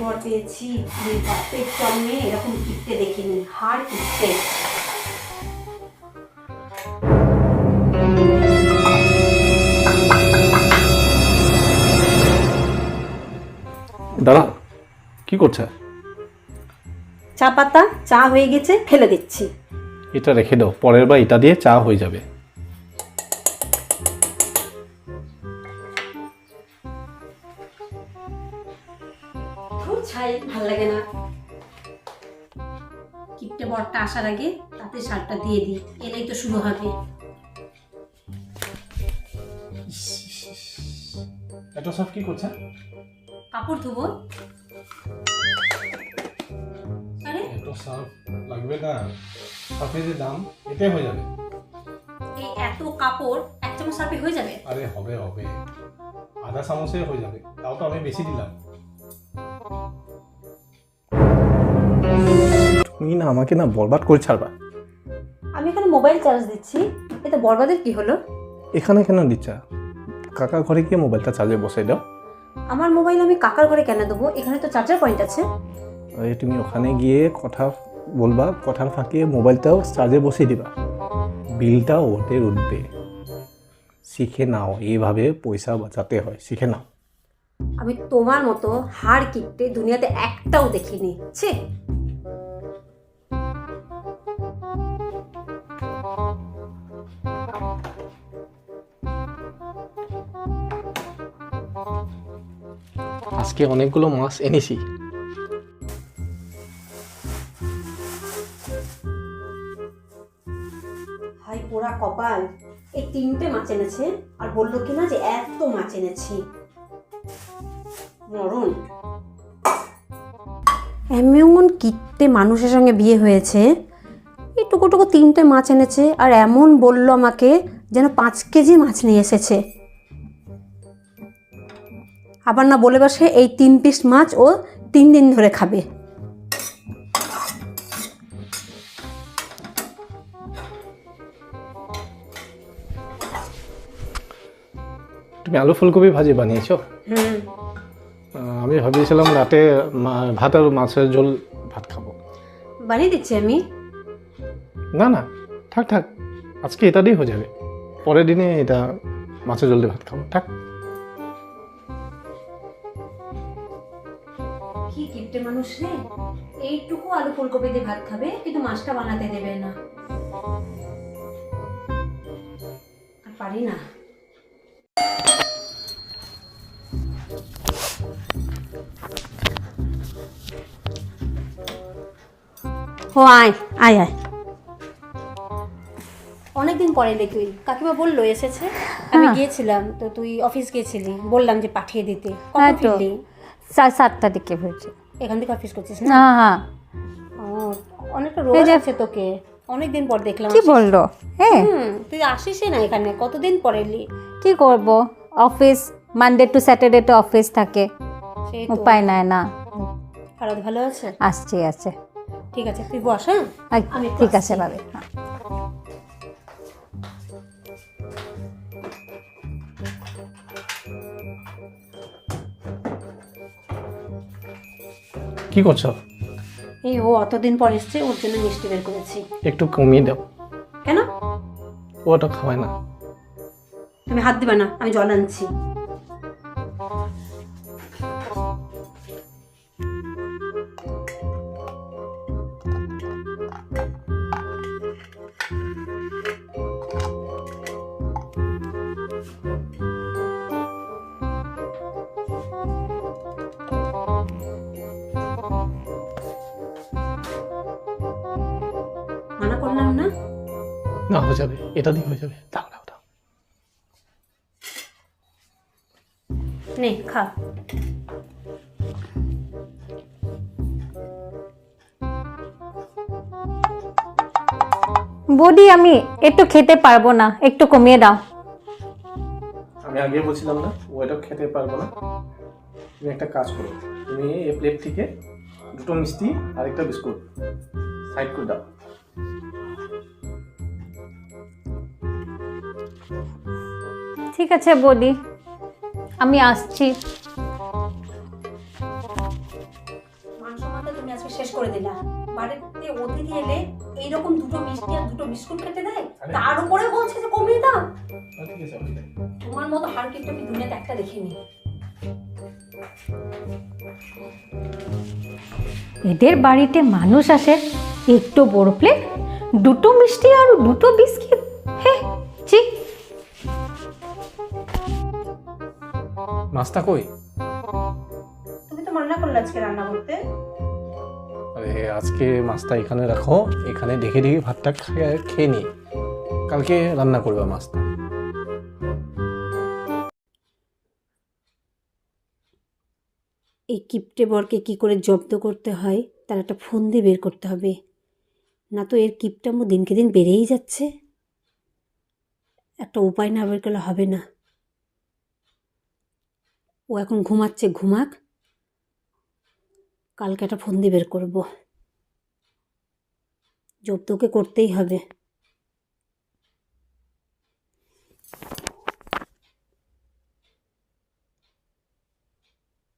বর পেয়েছি। বাপের জন্মে এরকম কিপ্টে দেখিনি হাড় কিপ্টে দাদা কি করছে? চা পাতা চা হয়ে গেছে ফেলে দিচ্ছি। এটা রেখে দাও পরের বার এটা দিয়ে চা হয়ে যাবে। ভালো লাগে না। কিপ্টে বরটা আসার আগে তাতে সারটা দিয়ে দিই এলেই তো শুরু হবে। এটা সব কি করছে কাপড় ধুবো। আরে। এত সব লাগবে না। সার্ফের যে দাম এটাই হয়ে যাবে। এই এত কাপড় এক চামচ সার্ফে হয়ে যাবে? আরে হবে হবে। আধা চামচে হয়ে যাবে। তাও তো আমি বেশি দিলাম। তুমি না আমাকে না বরবাদ করে ছাড়বা। আমি এখানে মোবাইল চার্জ দিচ্ছি এতে বরবাদের কি হলো? এখানে কেন দিচ্ছা? কাকা ঘরে গিয়ে মোবাইলটা চার্জে বসাই দাও। আমার মোবাইল আমি কাকার ঘরে কেন দেবো? এখানে তো চার্জার পয়েন্ট আছে। আরে তুমি ওখানে গিয়ে কথা বলবা কথার ফাঁকে মোবাইলটাও চার্জে বসিয়ে দিবা। বিলটাও ওদের উঠবে। শিখে নাও এইভাবে পয়সা বাঁচাতে হয়। শিখে নাও। আমি তোমার মতো হাড় কিপটে দুনিয়াতে একটাও দেখিনি। ছি! আজকে অনেকগুলো মাছ এনেছি। কপাল। এই তিনটে মাছ এনেছে, আর বলল কিনা যে এত মাছ এনেছি। মরণ এমন কিত্তে মানুষের সঙ্গে বিয়ে হয়েছে। এই টুকু টুকু তিনটে মাছ এনেছে, আর এমন বলল আমাকে যেন পাঁচ কেজি মাছ নিয়ে এসেছে। আবার না বলে বসে এই তিন পিস মাছ ও তিন দিন ধরে খাবে। তুমি আলু ফুলকপি ভাজি বানিয়েছো? আমি ভাবিয়েছিলাম রাতে ভাত আর মাছের ঝোল ভাত খাব। বানিয়ে দিচ্ছি আমি। না না থাক থাক আজকে এটা দিয়ে হয়ে যাবে। পরের দিনে এটা মাছের ঝোল দিয়ে ভাত খাব। থাক। কি কিপ্টে মানুষ রে? এইটুকু আলু ফুলকপি দিয়ে ভাত খাবে কিন্তু মাছটা বানাতে দেবে না। আর পারি না। ও আয় আয় আয়। অনেকদিন পরে এলি তুই। কাকিমা বলল এসেছে। আমি গিয়েছিলাম তো তুই অফিস গিয়েছিলি। বললাম যে পাঠিয়ে দিতে। কখন হ্যাঁ ফিরলি? সাড়ে সাতটা দিকে ফিরছি এখান থেকে অফিস করছিস না? হ্যাঁ হ্যাঁ। অনেকটা রোজ আছে তোকে। অনেকদিন পর দেখলাম কি বলল? হ্যাঁ। তুই আসিসই না এখানে। কতদিন পর এলি? কি করব? অফিস মানডে টু স্যাটারডে তো অফিস থাকে। উপায় নাই না। খারাপ ভালো আছে? আসছি আছে। ঠিক আছে তুই বস হ্যাঁ? আমি ঠিক আছে। ভাবে হ্যাঁ। কি করছ? এই ও অতদিন পর এসছে ওর জন্য মিষ্টি বের করেছি। একটু কমিয়ে দাও। কেন? ওটা খাওয়ায় না। তুমি হাত দিবে না আমি জল আনছি। না হয়ে যাবে। এটা দিয়ে হয়ে যাবে। দাও দাও দাও। নে খা। বডি আমি একটু খেতে পারব না। একটু কমিয়ে দাও। আমি আগে বলছিলাম না ও এটা খেতে পারব না। তুমি একটা কাজ করো। তুমি এই প্লেট থেকে দুটো মিষ্টি আর একটা বিস্কুট সাইড করে দাও। ঠিক আছে বডি আমি আসছি। শেষ করে দিলা। বাড়িতে অতিথি এলে এইরকম দুটো মিষ্টি আর দুটো বিস্কুট কেটে দেয় তার উপরে বলছে যে কমিয়ে দাও। ঠিক আছে হয়ে যায়। তোমার মতো হার কিন্তু আমি দুনিয়াতে একটা দেখিনি। এদের বাড়িতে মানুষ আসে একটু বড় প্লেট দুটো মিষ্টি আর দুটো বিস্কিট। হে ছি। মাছটা কই? তুমি তো মান্না করলে আজকে রান্না করতে। আরে আজকে মাছটা এখানে রাখো এখানে দেখে দেখে ভাতটা খেয়ে খেয়ে নি কালকে রান্না করবে মাছটা এই কিপটে বরকে কি করে জব্দ করতে হয় তার একটা ফোন দিয়ে বের করতে হবে। না তো এর কিপটামো দিনকে দিন বেড়েই যাচ্ছে। একটা উপায় না বের করলে হবে না। ও এখন ঘুমাচ্ছে ঘুমাক। কালকে একটা ফন্দি বের করব। জব্দকে করতেই হবে।